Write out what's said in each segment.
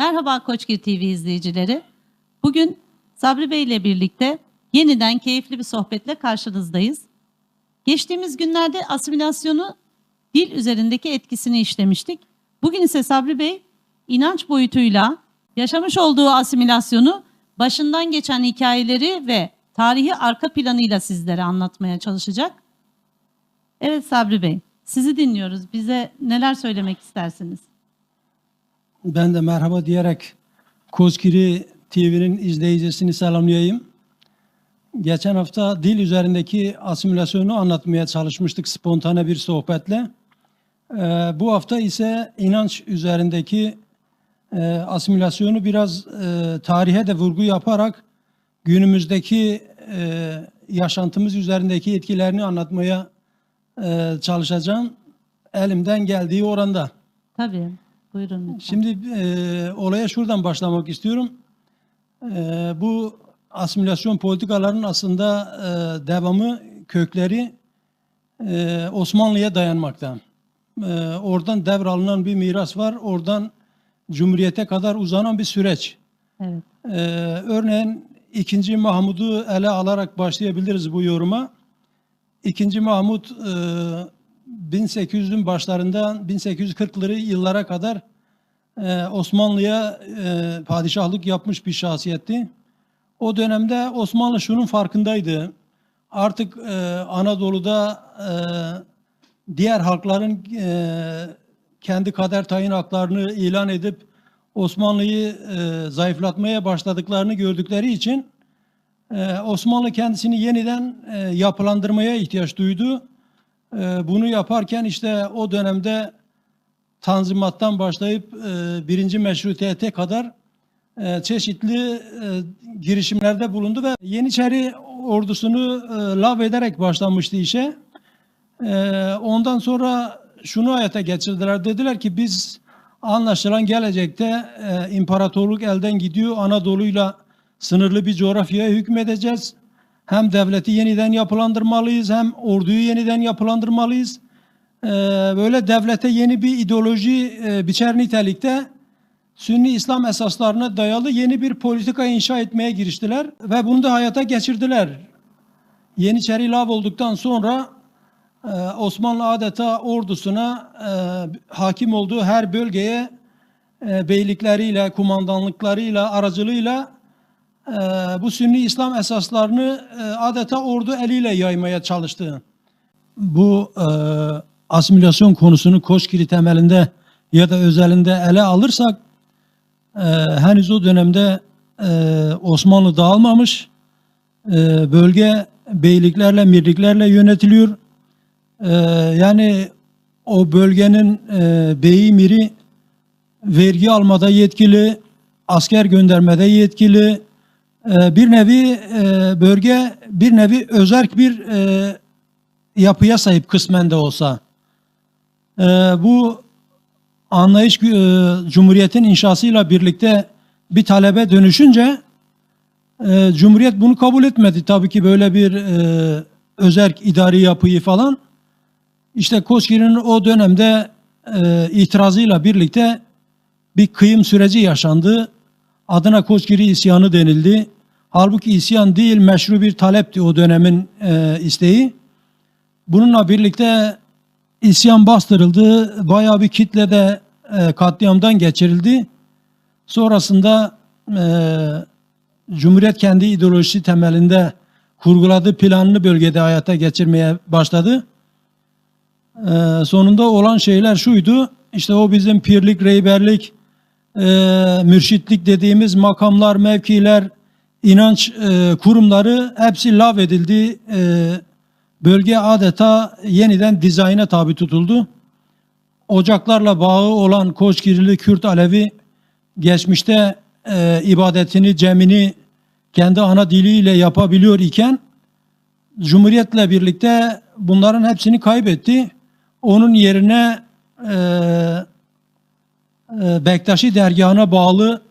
Merhaba Koçgir TV izleyicileri. Bugün Sabri Bey ile birlikte yeniden keyifli bir sohbetle karşınızdayız. Geçtiğimiz günlerde asimilasyonu dil üzerindeki etkisini işlemiştik. Bugün ise Sabri Bey inanç boyutuyla yaşamış olduğu asimilasyonu başından geçen hikayeleri ve tarihi arka planıyla sizlere anlatmaya çalışacak. Evet Sabri Bey, sizi dinliyoruz. Bize neler söylemek istersiniz? Ben de merhaba diyerek Kozkiri TV'nin izleyicisini selamlayayım. Geçen hafta dil üzerindeki asimilasyonu anlatmaya çalışmıştık spontane bir sohbetle. Ee, bu hafta ise inanç üzerindeki e, asimilasyonu biraz e, tarihe de vurgu yaparak günümüzdeki e, yaşantımız üzerindeki etkilerini anlatmaya e, çalışacağım. Elimden geldiği oranda. Tabii. Buyurun lütfen. Şimdi e, olaya şuradan başlamak istiyorum. E, bu asimilasyon politikalarının aslında e, devamı, kökleri e, Osmanlı'ya dayanmakta. E, oradan devralınan bir miras var. Oradan Cumhuriyete kadar uzanan bir süreç. Evet. Ee, örneğin 2. Mahmud'u ele alarak başlayabiliriz bu yoruma. 2. Mahmud e, 1800'ün başlarından 1840'lı yıllara kadar e, Osmanlı'ya e, padişahlık yapmış bir şahsiyetti. O dönemde Osmanlı şunun farkındaydı. Artık e, Anadolu'da e, diğer halkların e, kendi kader tayin haklarını ilan edip Osmanlı'yı e, zayıflatmaya başladıklarını gördükleri için e, Osmanlı kendisini yeniden e, yapılandırmaya ihtiyaç duydu. E, bunu yaparken işte o dönemde Tanzimat'tan başlayıp e, birinci meşrutiyete kadar e, çeşitli e, girişimlerde bulundu ve Yeniçeri ordusunu e, lav ederek başlamıştı işe. Ee, ondan sonra şunu hayata geçirdiler. Dediler ki biz anlaşılan gelecekte e, imparatorluk elden gidiyor. Anadolu'yla sınırlı bir coğrafyaya hükmedeceğiz. Hem devleti yeniden yapılandırmalıyız hem orduyu yeniden yapılandırmalıyız. Ee, böyle devlete yeni bir ideoloji e, biçer nitelikte Sünni İslam esaslarına dayalı yeni bir politika inşa etmeye giriştiler ve bunu da hayata geçirdiler. Yeniçeri lav olduktan sonra ee, Osmanlı adeta ordusuna e, hakim olduğu her bölgeye e, beylikleriyle, kumandanlıklarıyla, aracılığıyla e, bu Sünni İslam esaslarını e, adeta ordu eliyle yaymaya çalıştı. Bu e, asimilasyon konusunu Koşkiri temelinde ya da özelinde ele alırsak e, henüz o dönemde e, Osmanlı dağılmamış, bölge beyliklerle, mirliklerle yönetiliyor. Ee, yani o bölgenin beyi miri vergi almada yetkili, asker göndermede yetkili, bir nevi e, bölge bir nevi özerk bir e, yapıya sahip kısmen de olsa. E, bu anlayış e, Cumhuriyet'in inşasıyla birlikte bir talebe dönüşünce Cumhuriyet bunu kabul etmedi. Tabii ki böyle bir özerk idari yapıyı falan. İşte Koskir'in o dönemde itirazıyla birlikte bir kıyım süreci yaşandı. Adına Koskiri isyanı denildi. Halbuki isyan değil meşru bir talepti o dönemin e, isteği. Bununla birlikte isyan bastırıldı. Bayağı bir kitle de e, katliamdan geçirildi. Sonrasında e, Cumhuriyet kendi ideolojisi temelinde kurguladığı planını bölgede hayata geçirmeye başladı. Ee, sonunda olan şeyler şuydu. İşte o bizim pirlik, reyberlik, e, mürşitlik dediğimiz makamlar, mevkiler, inanç e, kurumları hepsi lav edildi. E, bölge adeta yeniden dizayna tabi tutuldu. Ocaklarla bağı olan Koçgirili Kürt Alevi geçmişte e, ibadetini, cemini kendi ana diliyle yapabiliyor iken Cumhuriyetle birlikte bunların hepsini kaybetti. Onun yerine e, e, Bektaşi dergahına bağlı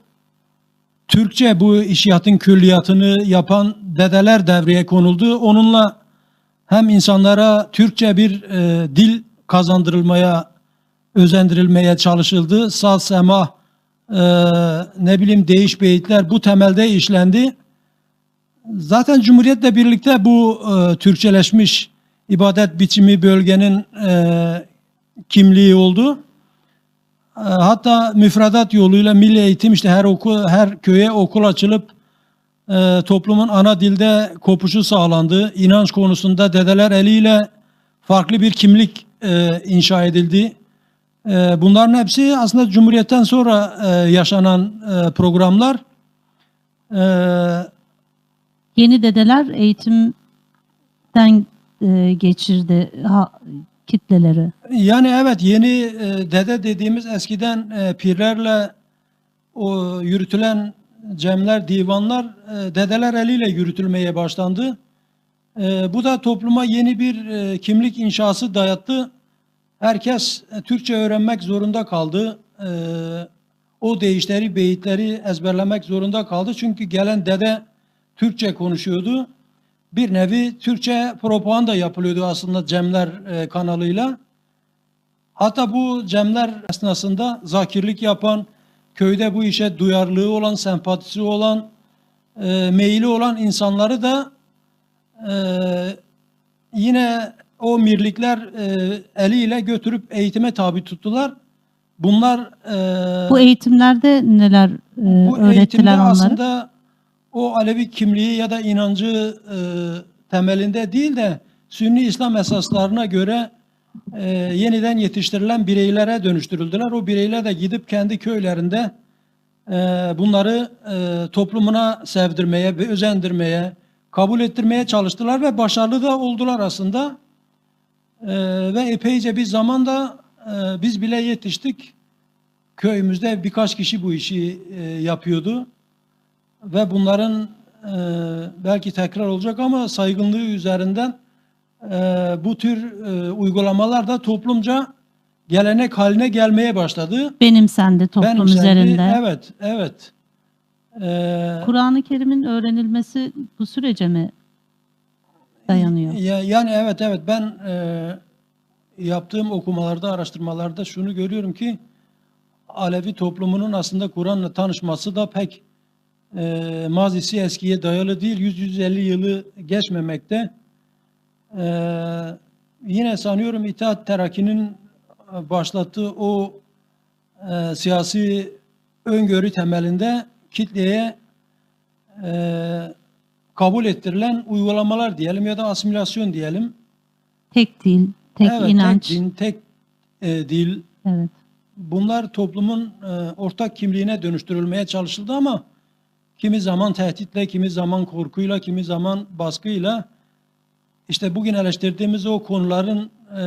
Türkçe bu işiyatın külliyatını yapan dedeler devreye konuldu. Onunla hem insanlara Türkçe bir e, dil kazandırılmaya, özendirilmeye çalışıldı. Saz, sema e, ne bileyim değiş beyitler bu temelde işlendi. Zaten Cumhuriyet'le birlikte bu e, Türkçeleşmiş ibadet biçimi bölgenin e, kimliği oldu. E, hatta müfredat yoluyla milli eğitim işte her okul her köye okul açılıp e, toplumun ana dilde kopuşu sağlandı. İnanç konusunda dedeler eliyle farklı bir kimlik e, inşa edildi. E, bunların hepsi aslında Cumhuriyet'ten sonra e, yaşanan e, programlar. E, Yeni dedeler eğitimden e, geçirdi ha, kitleleri. Yani evet yeni e, dede dediğimiz eskiden e, pirlerle o yürütülen cemler, divanlar e, dedeler eliyle yürütülmeye başlandı. E, bu da topluma yeni bir kimlik inşası dayattı. Herkes Türkçe öğrenmek zorunda kaldı. O deyişleri, beyitleri ezberlemek zorunda kaldı. Çünkü gelen dede Türkçe konuşuyordu. Bir nevi Türkçe propaganda yapılıyordu aslında Cemler e, kanalıyla. Hatta bu cemler esnasında zakirlik yapan, köyde bu işe duyarlılığı olan, sempatisi olan, e, meyili olan insanları da e, yine o mirlikler e, eliyle götürüp eğitime tabi tuttular. Bunlar e, Bu eğitimlerde neler e, bu öğrettiler onlara? aslında o Alevi kimliği ya da inancı e, temelinde değil de Sünni İslam esaslarına göre e, yeniden yetiştirilen bireylere dönüştürüldüler. O bireyler de gidip kendi köylerinde e, bunları e, toplumuna sevdirmeye özendirmeye, kabul ettirmeye çalıştılar ve başarılı da oldular aslında. E, ve epeyce bir zamanda e, biz bile yetiştik. Köyümüzde birkaç kişi bu işi e, yapıyordu ve bunların e, belki tekrar olacak ama saygınlığı üzerinden e, bu tür e, uygulamalar da toplumca gelenek haline gelmeye başladı. Benimsendi toplum Benimsendi. üzerinde. Evet, evet. E, Kur'an-ı Kerim'in öğrenilmesi bu sürece mi dayanıyor? ya- yani evet, evet. Ben e, yaptığım okumalarda, araştırmalarda şunu görüyorum ki Alevi toplumunun aslında Kur'an'la tanışması da pek e, mazisi eskiye dayalı değil. 100-150 yılı geçmemekte. E, yine sanıyorum İttihat Terakki'nin e, başlattığı o e, siyasi öngörü temelinde kitleye e, kabul ettirilen uygulamalar diyelim ya da asimilasyon diyelim. Tek dil, tek evet, inanç. tek din, tek e, dil, Evet. bunlar toplumun e, ortak kimliğine dönüştürülmeye çalışıldı ama kimi zaman tehditle, kimi zaman korkuyla, kimi zaman baskıyla işte bugün eleştirdiğimiz o konuların e,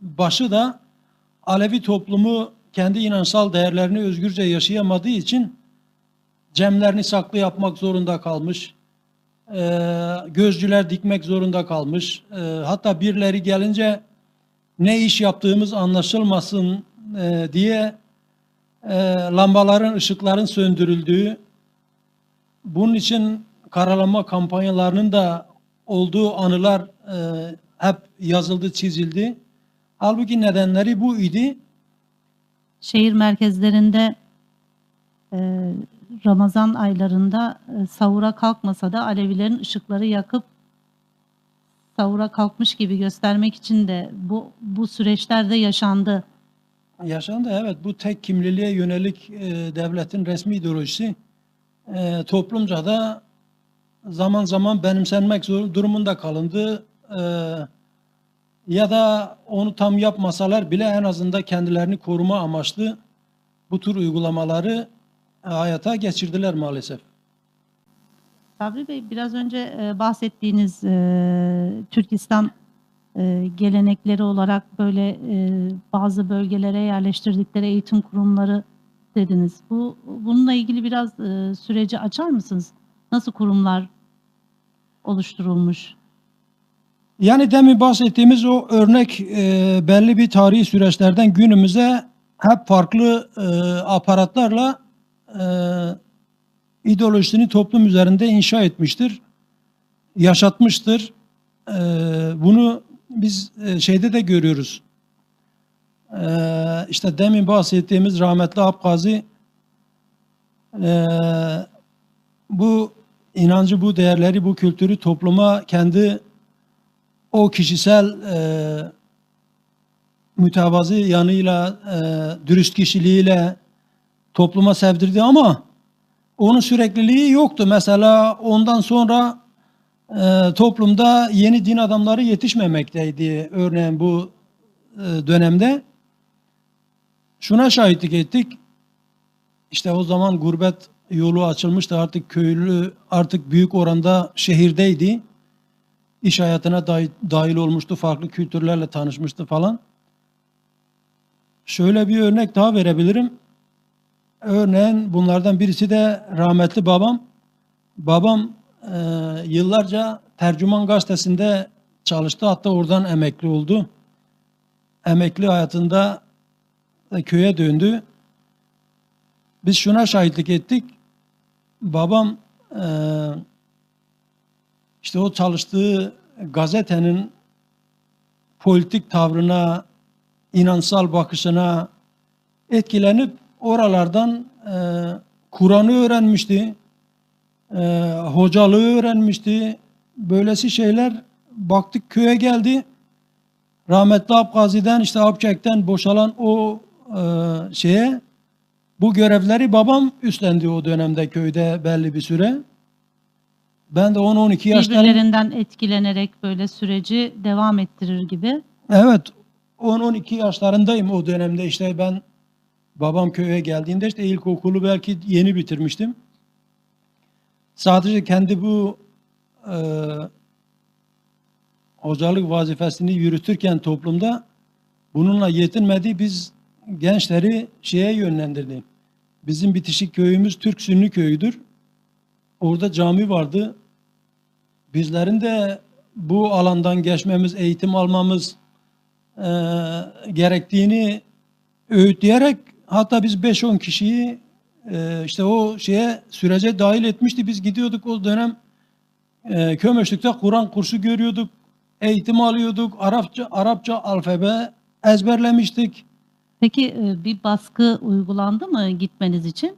başı da Alevi toplumu kendi inançsal değerlerini özgürce yaşayamadığı için cemlerini saklı yapmak zorunda kalmış. E, gözcüler dikmek zorunda kalmış. E, hatta birileri gelince ne iş yaptığımız anlaşılmasın e, diye e, lambaların, ışıkların söndürüldüğü, bunun için karalama kampanyalarının da olduğu anılar e, hep yazıldı, çizildi. Halbuki nedenleri bu idi. Şehir merkezlerinde e, Ramazan aylarında e, sahura kalkmasa da Alevilerin ışıkları yakıp sahura kalkmış gibi göstermek için de bu bu süreçlerde yaşandı. Yaşandı evet bu tek kimliliğe yönelik e, devletin resmi ideolojisi e, toplumca da zaman zaman benimsenmek zor durumunda kalındı. E, ya da onu tam yapmasalar bile en azından kendilerini koruma amaçlı bu tür uygulamaları hayata geçirdiler maalesef. Sabri Bey biraz önce e, bahsettiğiniz e, Türk İslam e, gelenekleri olarak böyle e, bazı bölgelere yerleştirdikleri eğitim kurumları dediniz. Bu bununla ilgili biraz e, süreci açar mısınız? Nasıl kurumlar oluşturulmuş? Yani demin bahsettiğimiz o örnek e, belli bir tarihi süreçlerden günümüze hep farklı e, aparatlarla e, ideolojisini toplum üzerinde inşa etmiştir, yaşatmıştır. E, bunu biz e, şeyde de görüyoruz. E, işte demin bahsettiğimiz rahmetli Abgazi Ee, bu inancı, bu değerleri, bu kültürü topluma kendi o kişisel e, yanıyla, e, dürüst kişiliğiyle topluma sevdirdi ama onun sürekliliği yoktu. Mesela ondan sonra e, toplumda yeni din adamları yetişmemekteydi. Örneğin bu e, dönemde. Şuna şahitlik ettik. İşte o zaman gurbet yolu açılmıştı. Artık köylü artık büyük oranda şehirdeydi. İş hayatına dahi- dahil olmuştu. Farklı kültürlerle tanışmıştı falan. Şöyle bir örnek daha verebilirim. Örneğin bunlardan birisi de rahmetli babam. Babam e, yıllarca Tercüman Gazetesi'nde çalıştı. Hatta oradan emekli oldu. Emekli hayatında da köye döndü. Biz şuna şahitlik ettik. Babam e, işte o çalıştığı gazetenin politik tavrına, inansal bakışına etkilenip oralardan e, Kur'an'ı öğrenmişti, e, hocalığı öğrenmişti. Böylesi şeyler baktık köye geldi. Rahmetli Abgazi'den işte Abçek'ten boşalan o e, şeye bu görevleri babam üstlendi o dönemde köyde belli bir süre. Ben de 10-12 yaşlarım. Birbirlerinden etkilenerek böyle süreci devam ettirir gibi. Evet 10-12 yaşlarındayım o dönemde işte ben babam köye geldiğinde işte ilkokulu belki yeni bitirmiştim. Sadece kendi bu e, hocalık vazifesini yürütürken toplumda bununla yetinmedi. Biz gençleri şeye yönlendirdi. Bizim bitişik köyümüz Türk Sünni köyüdür. Orada cami vardı. Bizlerin de bu alandan geçmemiz, eğitim almamız, e, gerektiğini öğütleyerek hatta biz 5-10 kişiyi e, işte o şeye sürece dahil etmişti. Biz gidiyorduk o dönem e, Kömeşlik'te Kur'an kursu görüyorduk. Eğitim alıyorduk. Arapça, Arapça alfabe ezberlemiştik. Peki e, bir baskı uygulandı mı gitmeniz için?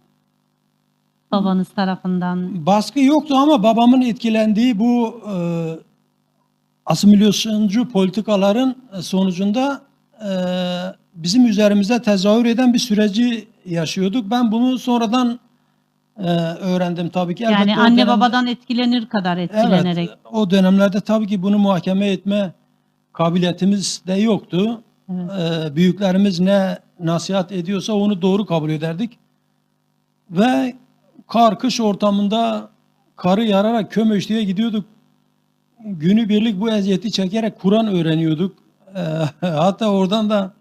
Babanız tarafından. Baskı yoktu ama babamın etkilendiği bu e, asimilasyoncu politikaların sonucunda e, bizim üzerimize tezahür eden bir süreci yaşıyorduk. Ben bunu sonradan e, öğrendim tabii ki. Yani Elbette o anne dönemde- babadan etkilenir kadar etkilenerek. Evet, o dönemlerde tabii ki bunu muhakeme etme kabiliyetimiz de yoktu. Ee, büyüklerimiz ne nasihat ediyorsa onu doğru kabul ederdik. Ve kar kış ortamında karı yararak Kömeşli'ye gidiyorduk. Günü birlik bu eziyeti çekerek Kur'an öğreniyorduk. Ee, hatta oradan da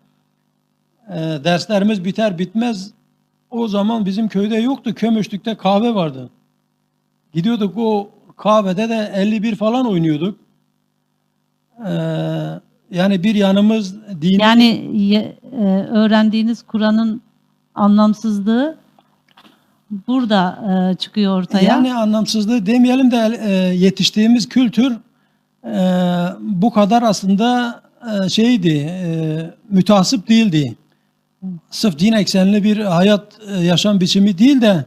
e, derslerimiz biter bitmez o zaman bizim köyde yoktu. Kömüşlük'te kahve vardı. Gidiyorduk o kahvede de 51 falan oynuyorduk. Ee, yani bir yanımız dini Yani e, öğrendiğiniz Kur'an'ın anlamsızlığı burada e, çıkıyor ortaya. yani anlamsızlığı demeyelim de e, yetiştiğimiz kültür e, bu kadar aslında e, şeydi, e, mütasip değildi. Sırf din eksenli bir hayat e, yaşam biçimi değil de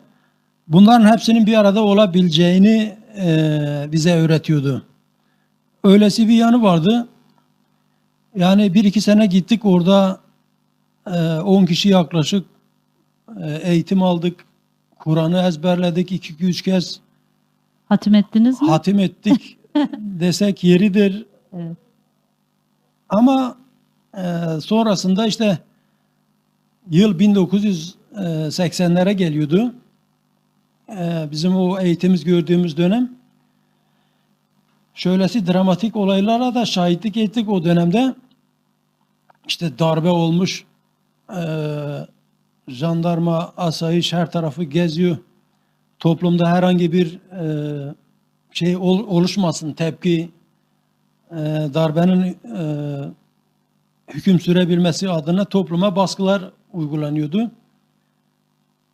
bunların hepsinin bir arada olabileceğini e, bize öğretiyordu. Öylesi bir yanı vardı. Yani bir iki sene gittik orada e, 10 kişi yaklaşık e, eğitim aldık. Kur'an'ı ezberledik iki üç kez Hatim ettiniz mi? hatim ettik desek yeridir. Evet. Ama e, sonrasında işte yıl 1980'lere geliyordu. E, bizim o eğitimiz gördüğümüz dönem. Şöylesi dramatik olaylara da şahitlik ettik o dönemde. İşte darbe olmuş, e, jandarma, asayiş her tarafı geziyor. Toplumda herhangi bir e, şey ol- oluşmasın, tepki, e, darbenin e, hüküm sürebilmesi adına topluma baskılar uygulanıyordu.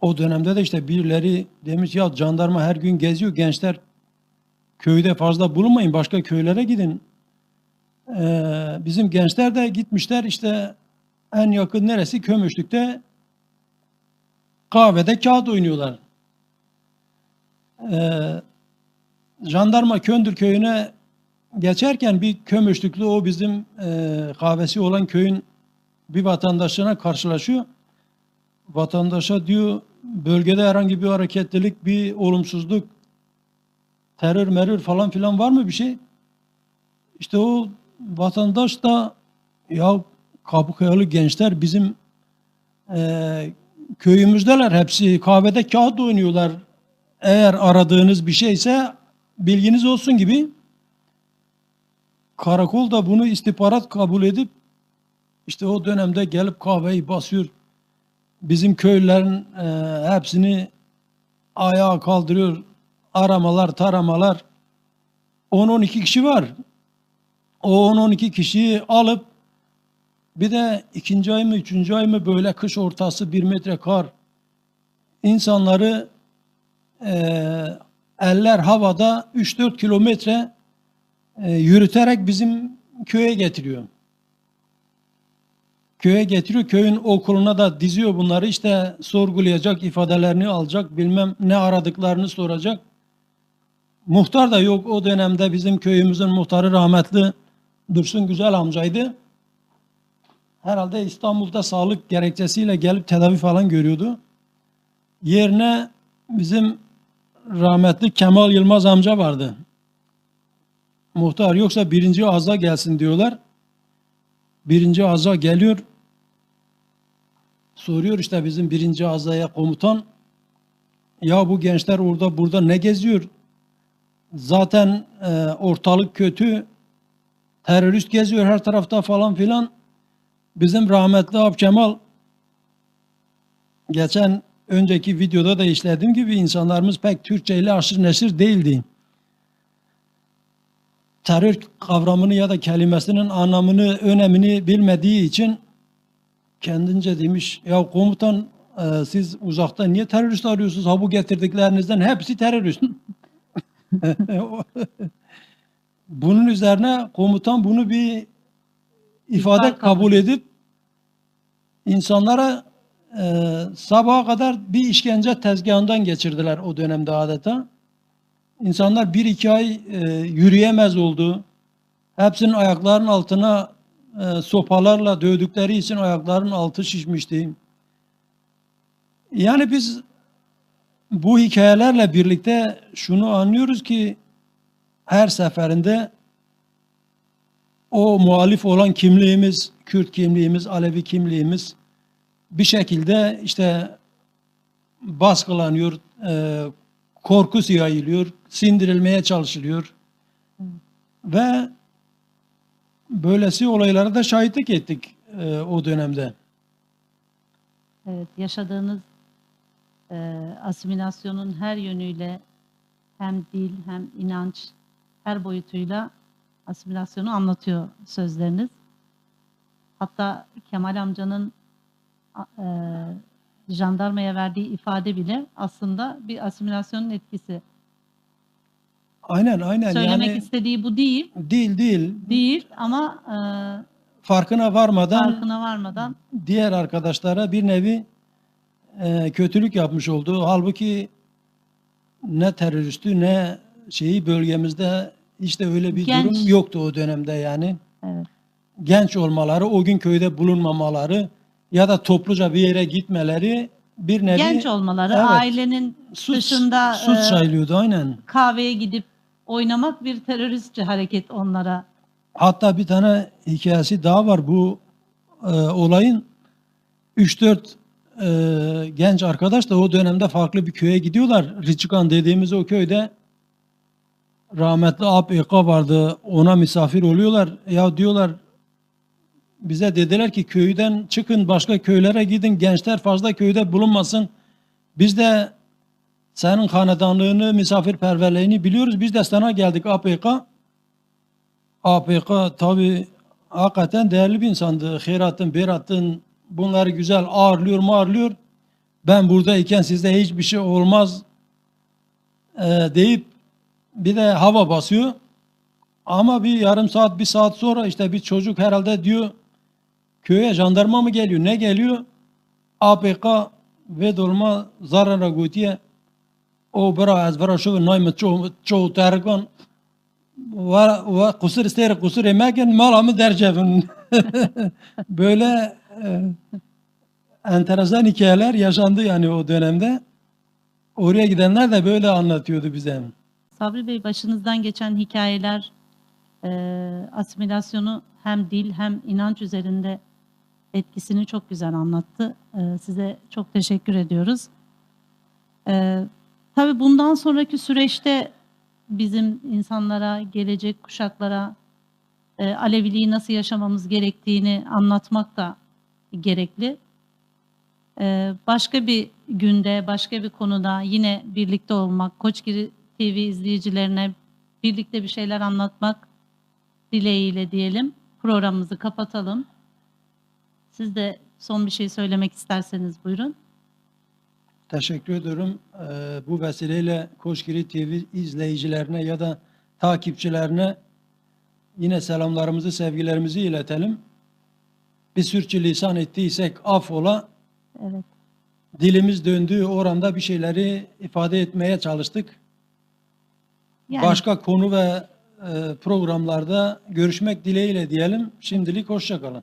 O dönemde de işte birileri demiş ya jandarma her gün geziyor gençler köyde fazla bulunmayın başka köylere gidin. Ee, bizim gençler de gitmişler işte en yakın neresi Kömüşlük'te kahvede kağıt oynuyorlar. Ee, jandarma Köndür köyüne geçerken bir kömüşlüklü o bizim e, kahvesi olan köyün bir vatandaşına karşılaşıyor. Vatandaşa diyor bölgede herhangi bir hareketlilik, bir olumsuzluk, terör merör falan filan var mı bir şey? İşte o vatandaş da ya Kapıkayalı gençler bizim e, köyümüzdeler hepsi kahvede kağıt oynuyorlar. Eğer aradığınız bir şeyse bilginiz olsun gibi. Karakol da bunu istihbarat kabul edip işte o dönemde gelip kahveyi basıyor. Bizim köylülerin e, hepsini ayağa kaldırıyor. Aramalar, taramalar. 10-12 kişi var. O 10-12 kişiyi alıp bir de ikinci ay mı, üçüncü ay mı böyle kış ortası bir metre kar. insanları eee, eller havada 3-4 kilometre eee, yürüterek bizim köye getiriyor. Köye getiriyor. Köyün okuluna da diziyor bunları. İşte sorgulayacak, ifadelerini alacak, bilmem ne aradıklarını soracak. Muhtar da yok o dönemde bizim köyümüzün muhtarı rahmetli Dursun Güzel amcaydı. Herhalde İstanbul'da sağlık gerekçesiyle gelip tedavi falan görüyordu. Yerine bizim rahmetli Kemal Yılmaz amca vardı. Muhtar yoksa birinci ağza gelsin diyorlar. Birinci ağza geliyor. Soruyor işte bizim birinci ağzaya komutan. Ya bu gençler orada burada ne geziyor? Zaten e, ortalık kötü. Terörist geziyor her tarafta falan filan. Bizim rahmetli Ab Kemal geçen önceki videoda da işlediğim gibi insanlarımız pek Türkçe ile aşırı neşir değildi. Terör kavramını ya da kelimesinin anlamını, önemini bilmediği için kendince demiş ya komutan e, siz uzakta niye terörist arıyorsunuz? Ha bu getirdiklerinizden hepsi terörist. Bunun üzerine komutan bunu bir ifade kabul edip insanlara e, sabaha kadar bir işkence tezgahından geçirdiler o dönemde adeta. İnsanlar bir iki ay e, yürüyemez oldu. Hepsinin ayaklarının altına e, sopalarla dövdükleri için ayaklarının altı şişmişti. Yani biz bu hikayelerle birlikte şunu anlıyoruz ki her seferinde o muhalif olan kimliğimiz, Kürt kimliğimiz, Alevi kimliğimiz bir şekilde işte baskılanıyor, e, korku yayılıyor, sindirilmeye çalışılıyor. Ve böylesi olaylara da şahitlik ettik e, o dönemde. Evet, yaşadığınız e, asimilasyonun her yönüyle hem dil hem inanç her boyutuyla asimilasyonu anlatıyor sözleriniz. Hatta Kemal amcanın e, jandarmaya verdiği ifade bile aslında bir asimilasyonun etkisi. Aynen aynen Söylemek yani istediği bu değil, değil değil değil ama e, farkına varmadan farkına varmadan diğer arkadaşlara bir nevi e, kötülük yapmış oldu. Halbuki ne teröristi ne şeyi bölgemizde işte öyle bir Genç. durum yoktu o dönemde yani. evet, Genç olmaları, o gün köyde bulunmamaları ya da topluca bir yere gitmeleri bir nevi genç olmaları, Evet. ailenin suç, dışında suç e, sayılıyordu aynen. kahveye gidip oynamak bir teröristçe hareket onlara. Hatta bir tane hikayesi daha var bu e, olayın. 3-4 e, genç arkadaş da o dönemde farklı bir köye gidiyorlar. Riçikan dediğimiz o köyde rahmetli Ab Eka vardı. Ona misafir oluyorlar. Ya diyorlar bize dediler ki köyden çıkın başka köylere gidin. Gençler fazla köyde bulunmasın. Biz de senin hanedanlığını, misafirperverliğini biliyoruz. Biz de sana geldik APK. APK tabi hakikaten değerli bir insandı. Hayratın, Berat'ın bunları güzel ağırlıyor mu ağırlıyor. Ben buradayken sizde hiçbir şey olmaz e, deyip bir de hava basıyor. Ama bir yarım saat, bir saat sonra işte bir çocuk herhalde diyor köye jandarma mı geliyor, ne geliyor? APK ve dolma zarara gotiye o bera ez bera şu naymet çoğu çoğu terkon ve kusur ister kusur emekin malamı dercevin. Böyle e, enteresan hikayeler yaşandı yani o dönemde. Oraya gidenler de böyle anlatıyordu bize. Sabri Bey başınızdan geçen hikayeler e, asimilasyonu hem dil hem inanç üzerinde etkisini çok güzel anlattı. E, size çok teşekkür ediyoruz. E, tabii bundan sonraki süreçte bizim insanlara, gelecek kuşaklara e, Aleviliği nasıl yaşamamız gerektiğini anlatmak da gerekli. Ee, başka bir günde, başka bir konuda yine birlikte olmak, Koçgiri TV izleyicilerine birlikte bir şeyler anlatmak dileğiyle diyelim. Programımızı kapatalım. Siz de son bir şey söylemek isterseniz buyurun. Teşekkür ediyorum. Ee, bu vesileyle Koşgiri TV izleyicilerine ya da takipçilerine yine selamlarımızı, sevgilerimizi iletelim. Bir sürçülisan ettiysek affola. Evet. Dilimiz döndüğü oranda bir şeyleri ifade etmeye çalıştık. Yani Başka konu ve e, programlarda görüşmek dileğiyle diyelim. Şimdilik hoşça kalın.